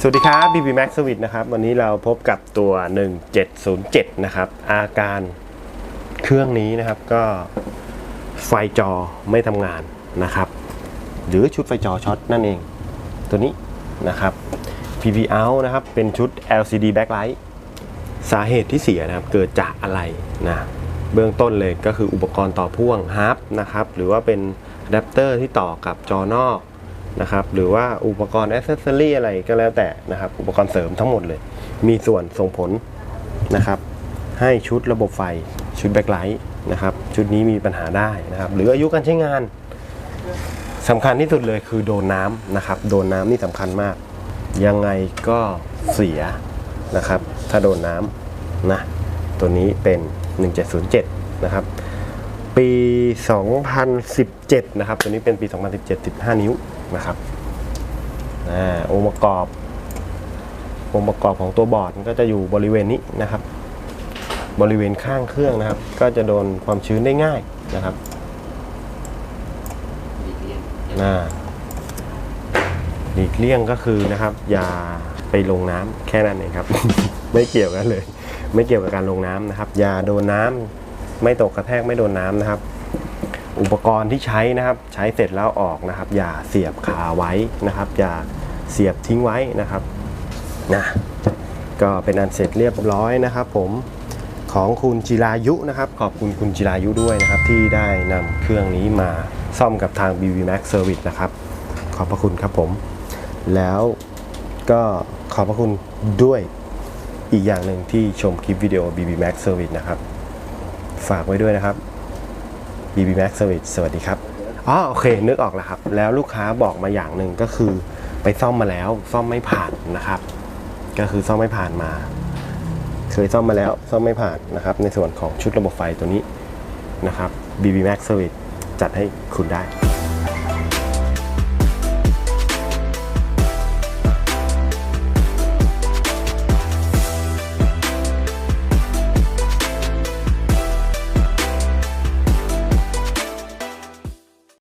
สวัสดีครับ BB Max Service นะครับ วันนี้เราพบกับตัว 1707 นะครับ อาการเครื่องนี้นะครับก็ไฟจอไม่ทำงานนะครับ หรือชุดไฟจอช็อตนั่นเอง ตัวนี้นะครับ PV out นะครับ เป็นชุด LCD backlight สาเหตุที่เสียนะครับ เกิดจากอะไรนะ เบื้องต้นเลยก็คืออุปกรณ์ต่อพ่วงฮับนะครับ หรือว่าเป็นอะแดปเตอร์ที่ต่อกับจอนอก นะครับหรือว่าอุปกรณ์อ c เซสซอรี่อะไรก็แล้วแต่นะครับอุปกรณ์เสริมทั้งหมดเลย มีส่วนส่งผลนะครับให้ชุดระบบไฟชุดแบ็คไลท์นะครับชุดนี้มีปัญหาได้นะครับหรืออายุการใช้งานสำคัญที่สุดเลยคือโดนน้ำนะครับโดนน้ำนี่สำคัญมาก ยังไงก็เสียนะครับถ้าโดนน้ำนะตัวนี้เป็น 1707 นะครับ ปี 2017 นะครับ ตัวนี้เป็นปี 2017 15 นิ้วนะครับอ่าองค์ประกอบ องค์ประกอบของตัวบอร์ดก็จะอยู่บริเวณนี้นะครับ บริเวณข้างเครื่องนะครับ ก็จะโดนความชื้นได้ง่ายนะครับอ่าหลีกเลี่ยงก็คือนะครับ อย่าไปลงน้ำแค่นั้นเองครับ ไม่เกี่ยวกันเลย ไม่เกี่ยวกับการลงน้ำนะครับ อย่าโดนน้ำ ไม่ตกกระแทกไม่โดนน้ำนะครับ อุปกรณ์ที่ใช้นะครับ ใช้เสร็จแล้วออกนะครับ อย่าเสียบคาไว้นะครับ อย่าเสียบทิ้งไว้นะครับนะก็เป็นอันเสร็จเรียบร้อยนะครับ ผมของคุณจิรายุนะครับ ขอบคุณคุณจิรายุด้วยนะครับ ที่ได้นำเครื่องนี้มาซ่อมกับทาง BB Max Service นะครับ ขอบพระคุณครับผม แล้วก็ขอบพระคุณด้วยอีกอย่างหนึ่งที่ชมคลิปวิดีโอ BB Max Service นะครับ ฝากไว้ด้วยนะครับ BB Max Service สวัสดีครับอ๋อโอเค นึกออกแล้วครับ แล้วลูกค้าบอกมาอย่างหนึ่งก็คือไปซ่อมมาแล้วซ่อมไม่ผ่านนะครับ ก็คือซ่อมไม่ผ่านมา เคยซ่อมมาแล้วซ่อมไม่ผ่านนะครับ ในส่วนของชุดระบบไฟตัวนี้นะครับ BB Max Service จัดให้คุณได้